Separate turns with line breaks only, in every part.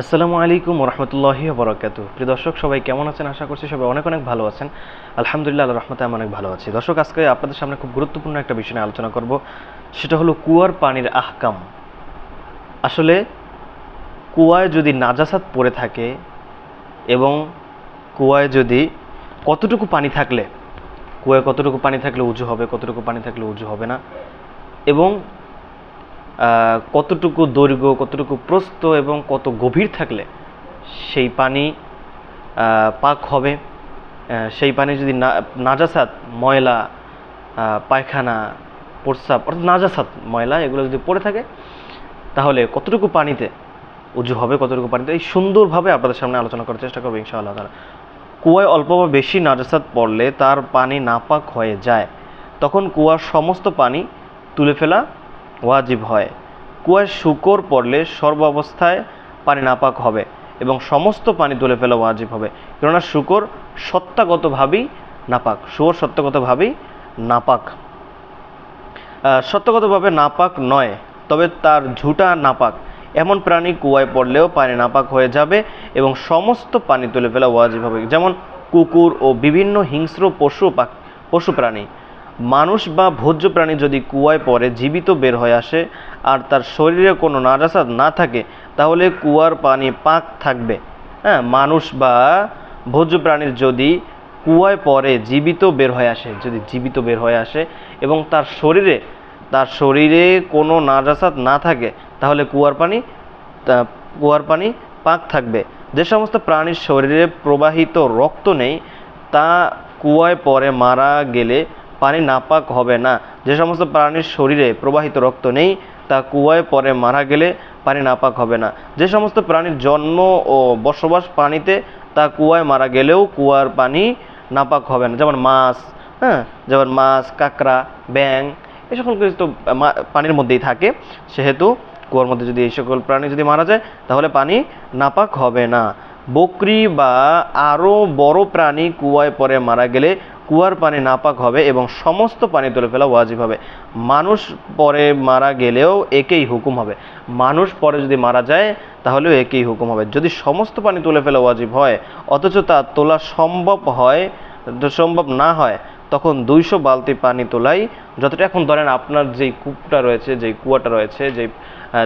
আসসালামু আলাইকুম রহমতুল্লাহি বরকাত প্রিয় দর্শক, সবাই কেমন আছেন? আশা করছি সবাই অনেক অনেক ভালো আছেন। আলহামদুলিল্লাহ আল্লাহ রহমতে আমি অনেক ভালো আছি। দর্শক, আজকে আপনাদের সামনে খুব গুরুত্বপূর্ণ একটা বিষয় নিয়ে আলোচনা করব। সেটা হলো কুয়ার পানির আহকাম। আসলে কুয়ায় যদি নাজাসাত পড়ে থাকে এবং কুয়ায় যদি কতটুকু পানি থাকলে, কুয়ায় কতটুকু পানি থাকলে উঁচু হবে, কতটুকু পানি থাকলে উঁচু হবে না এবং কতটুকু দৈর্ঘ্য, কতটুকু প্রস্থ এবং কত গভীর থাকলে সেই পানি পাক হবে। সেই পানি যদি নাজাসাত, ময়লা পায়খানা, প্রস্রাব, অর্থাৎ নাজাসাত, ময়লা এগুলো যদি পড়ে থাকে, তাহলে কতটুকু পানিতে উজু হবে, কতটুকু পানিতে, এই সুন্দরভাবে আপনাদের সামনে আলোচনা করার চেষ্টা করব ইনশাআল্লাহ তারা কুয়ায় অল্প বা বেশি নাজাসাত পড়লে তার পানি নাপাক হয়ে যায়। তখন কুয়ার সমস্ত পানি তুলে ফেলা ওয়াজিব হয়। কুয়ায় শুকর পড়লে সর্বাবস্থায় পানি নাপাক হবে এবং সমস্ত পানি তুলে ফেলা ওয়াজিব হবে। কেননা শুকর সত্তাগতভাবেই নাপাক, শুয়োর সত্তাগতভাবেই নাপাক। সত্যগতভাবে নাপাক নয়, তবে তার ঝুটা নাপাক। এমন প্রাণী কুয়ায় পড়লেও পানি নাপাক হয়ে যাবে এবং সমস্ত পানি তুলে ফেলা ওয়াজিব হবে। যেমন কুকুর ও বিভিন্ন হিংস্র পশু পশু প্রাণী। মানুষ বা ভোজ্য প্রাণী যদি কুয়ায় পড়ে, জীবিত বের হয়ে আসে আর তার শরীরে কোনো নাজাসাত না থাকে, তাহলে কুয়ার পানি পাক থাকবে। হ্যাঁ মানুষ বা ভোজ্য প্রাণীর যদি কুয়ায় পড়ে, জীবিত বের হয়ে আসে, যদি জীবিত বের হয়ে আসে এবং তার শরীরে তার শরীরে কোনো নাজাসাত না থাকে, তাহলে কুয়ার পানি কুয়ার পানি পাক থাকবে। যে সমস্ত প্রাণীর শরীরে প্রবাহিত রক্ত নেই, তা কুয়ায় পরে মারা গেলে পানি নাপাক হবে না। যে সমস্ত প্রাণীর শরীরে প্রবাহিত রক্ত নেই, তা কুয়ায় পরে মারা গেলে পানি নাপাক হবে না। যে সমস্ত প্রাণীর জন্ম ও বসবাস পানিতে, তা কুয়ায় মারা গেলেও কুয়ার পানি নাপাক হবে না। যেমন মাছ হ্যাঁ? যেমন মাছ, কাঁকড়া ব্যাং এই সকল কিছু তো পানির মধ্যেই থাকে। সেহেতু কুয়ার মধ্যে যদি এই সকল প্রাণী যদি মারা যায়, তাহলে পানি নাপাক হবে না। বকরি বা আরও বড় প্রাণী কুয়ায় পরে মারা গেলে কুয়ার পানি নাপাক হবে এবং সমস্ত পানি তুলে ফেলা ওয়াজিব হবে। মানুষ পরে মারা গেলেও একেই হুকুম হবে। মানুষ পরে যদি মারা যায়, তাহলেও একেই হুকুম হবে। যদি সমস্ত পানি তুলে ফেলা ওয়াজিব হয়, অথচ তা তোলা সম্ভব হয় সম্ভব না হয়, তখন দুইশো বালতি পানি তোলাই যতটা এখন ধরেন আপনার যেই কূপটা রয়েছে, যেই কুয়াটা রয়েছে, যেই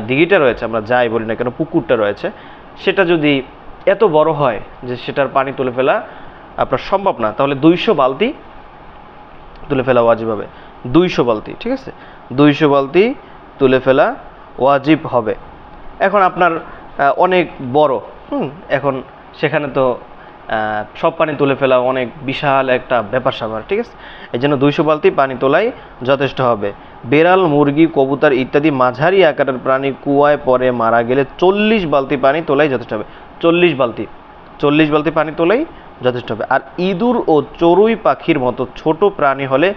দিঘিটা রয়েছে, আমরা যাই বলি না কেন, পুকুরটা রয়েছে, সেটা যদি এত বড় হয় যে সেটার পানি তুলে ফেলা আপনার সম্ভব না, তাহলে দুইশো বালতি তুলে ফেলা ওয়াজিব হবে। দুইশো বালতি, ঠিক আছে? দুইশো বালতি তুলে ফেলা ওয়াজিব হবে। এখন আপনার অনেক বড়, হুম? এখন সেখানে তো সব পানি তুলে ফেলা অনেক বিশাল একটা ব্যাপার স্যাপার, ঠিক আছে? এই জন্য দুইশো বালতি পানি তোলাই যথেষ্ট হবে। বেড়াল, মুরগি, কবুতর ইত্যাদি মাঝারি আকারের প্রাণী কুয়ায় পরে মারা গেলে চল্লিশ বালতি পানি তোলাই যথেষ্ট হবে। চল্লিশ বালতি চল্লিশ বালতি পানি তোলাই যথেষ্ট হবে। আর ইঁদুর ও চড়ুই পাখির মতো ছোট প্রাণী হলে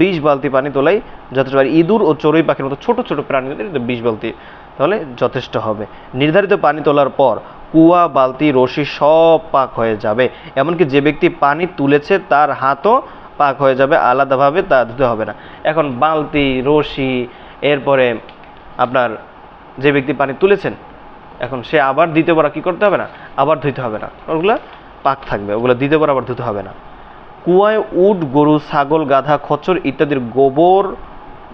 বিশ বালতি পানি তোলাই যথেষ্ট আর ইঁদুর ও চড়ুই পাখির মতো ছোট ছোট প্রাণী হলে বিশ বালতি তাহলে যথেষ্ট হবে। নির্ধারিত পানি তোলার পর কুয়া, বালতি, রশি সব পাক হয়ে যাবে। এমনকি যে ব্যক্তি পানি তুলেছে তার হাতও পাক হয়ে যাবে, আলাদাভাবে তা ধুতে হবে না। এখন বালতি, রশি, এরপরে আপনার যে ব্যক্তি পানি তুলেছেন, এখন সে আবার দ্বিতীয়বার কি করতে হবে না? আবার ধুইতে হবে না। ওগুলো পাক থাকবে, ওগুলো দ্বিতীয়বার আবার ধুতে হবে না। কুয়ায় উট, গরু, ছাগল, গাধা, খচ্চর ইত্যাদির গোবর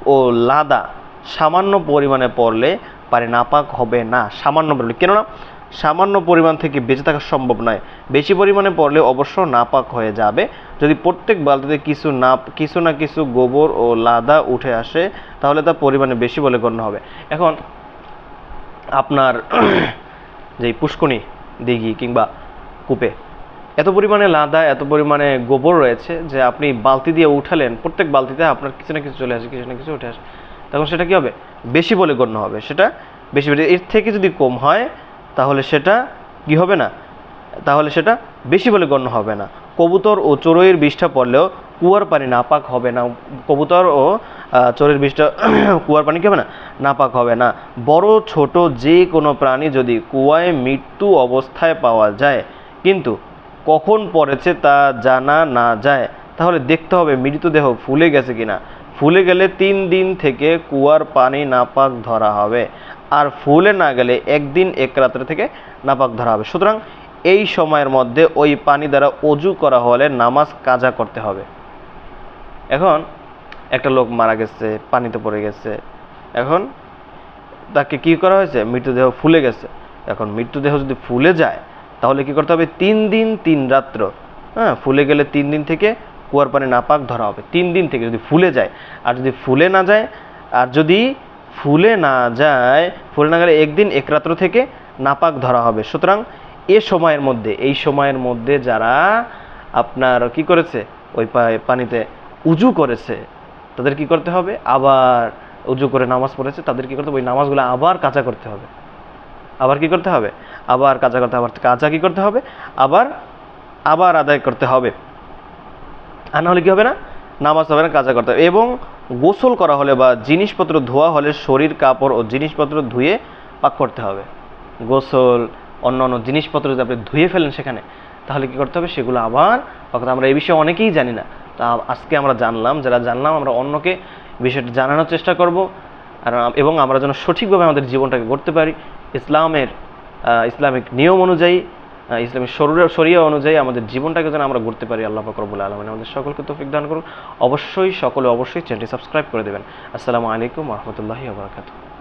ও লাদা সামান্য পরিমাণে পড়লে পারে নাপাক হবে না, সামান্য পরিমাণে। কেননা, সামান্য পরিমাণ থেকে বেঁচে থাকা সম্ভব নয়। বেশি পরিমাণে পড়লে অবশ্য নাপাক হয়ে যাবে। যদি প্রত্যেক বালতিতে কিছু না কিছু না কিছু গোবর ও লাদা উঠে আসে, তাহলে তা পরিমাণে বেশি বলে গণ্য হবে। এখন, আপনার যেই পুষ্কনি দিঘি কিংবা কূপে এত পরিমাণে লাদা, এত পরিমাণে গোবর রয়েছে যে আপনি বালতি দিয়ে উঠালেন, প্রত্যেক বালতিতে আপনার কিছু না কিছু চলে আসে, কিছু না কিছু উঠে আসে। তখন সেটা কী হবে? বেশি বলে গণ্য হবে। সেটা বেশি এর থেকে যদি কম হয়, তাহলে সেটা কি হবে না? তাহলে সেটা বেশি বলে গণ্য হবে না। কবুতর ও চড়ুইয়ের বিষটা পড়লেও কুয়ার পানি নাপাক হবে না। কবুতর ও চোরের বিষটা কুয়ার পানি কি হবে না? নাপাক হবে না। বড়, ছোট যে কোনো প্রাণী যদি কুয়ায় মৃত্যু অবস্থায় পাওয়া যায়, কিন্তু কখন পড়েছে তা জানা না যায়। তাহলে দেখতে হবে, মৃতদেহ ফুলে গেছে কিনা। ফুলে গেলে তিন দিন থেকে কুয়ার পানি নাপাক ধরা হবে। আর ফুলে না গেলে একদিন, এক রাত্রে থেকে নাপাক ধরা হবে। সুতরাং এই সময়ের মধ্যে ওই পানি দ্বারা অজু করা হলে নামাজ কাজা করতে হবে। এখন একটা লোক মারা গেছে, পানিতে পড়ে গেছে। এখন তাকে কি করা হয়েছে? মৃতদেহ ফুলে গেছে। এখন মৃতদেহ যদি ফুলে যায় তাহলে কি করতে হবে? তিন দিন, তিন রাত্র। হ্যাঁ ফুলে গেলে তিন দিন থেকে কুয়ার পানি নাপাক ধরা হবে। তিন দিন থেকে যদি ফুলে যায়। আর যদি ফুলে না যায়, আর যদি ফুলে না যায়, ফুলে না গেলে একদিন, এক রাত্র থেকে নাপাক ধরা হবে। সুতরাং এ সময়ের মধ্যে, এই সময়ের মধ্যে যারা আপনার কি করেছে? ওই পানিতে উজু করেছে, তাদের কি করতে হবে? আবার উজু করে নামাজ পড়েছে, তাদের কি করতে হবে? ওই নামাজগুলো আবার কাঁচা করতে হবে। আবার কি করতে হবে? আবার কাজা করতে আবার কাজা কি করতে হবে? আবার আবার আদায় করতে হবে। আর না হলে কি হবে না? নামাজ হবে না কাজা করতে হবে। এবং গোসল করা হলে বা জিনিসপত্র ধোয়া হলে শরীর, কাপড় ও জিনিসপত্র ধুয়ে পাক করতে হবে। গোসল, অন্য অন্য জিনিসপত্র যদি আপনি ধুয়ে ফেলেন সেখানে, তাহলে কি করতে হবে? সেগুলো আবার হবে। আমরা এই বিষয়ে অনেকেই জানি না। তা আজকে আমরা জানলাম, যারা জানলাম, আমরা অন্যকে বিষয়টা জানানোর চেষ্টা করব। আর এবং আমরা যেন সঠিকভাবে আমাদের জীবনটাকে গড়তে পারি। ইসলামের ইসলামিক নিয়ম অনুযায়ী ইসলামিক শরীর, শরিয়া অনুযায়ী আমাদের জীবনটাকে যেন আমরা গড়তে পারি আল্লাহ ফকরবুল আলমিন। আমাদের সকলকে তৌফিক দান করুন। অবশ্যই সকলে অবশ্যই চ্যানেলটি সাবস্ক্রাইব করে দেবেন। আসসালামু আলাইকুম রহমতুল্লাহি আবরাকাতুহ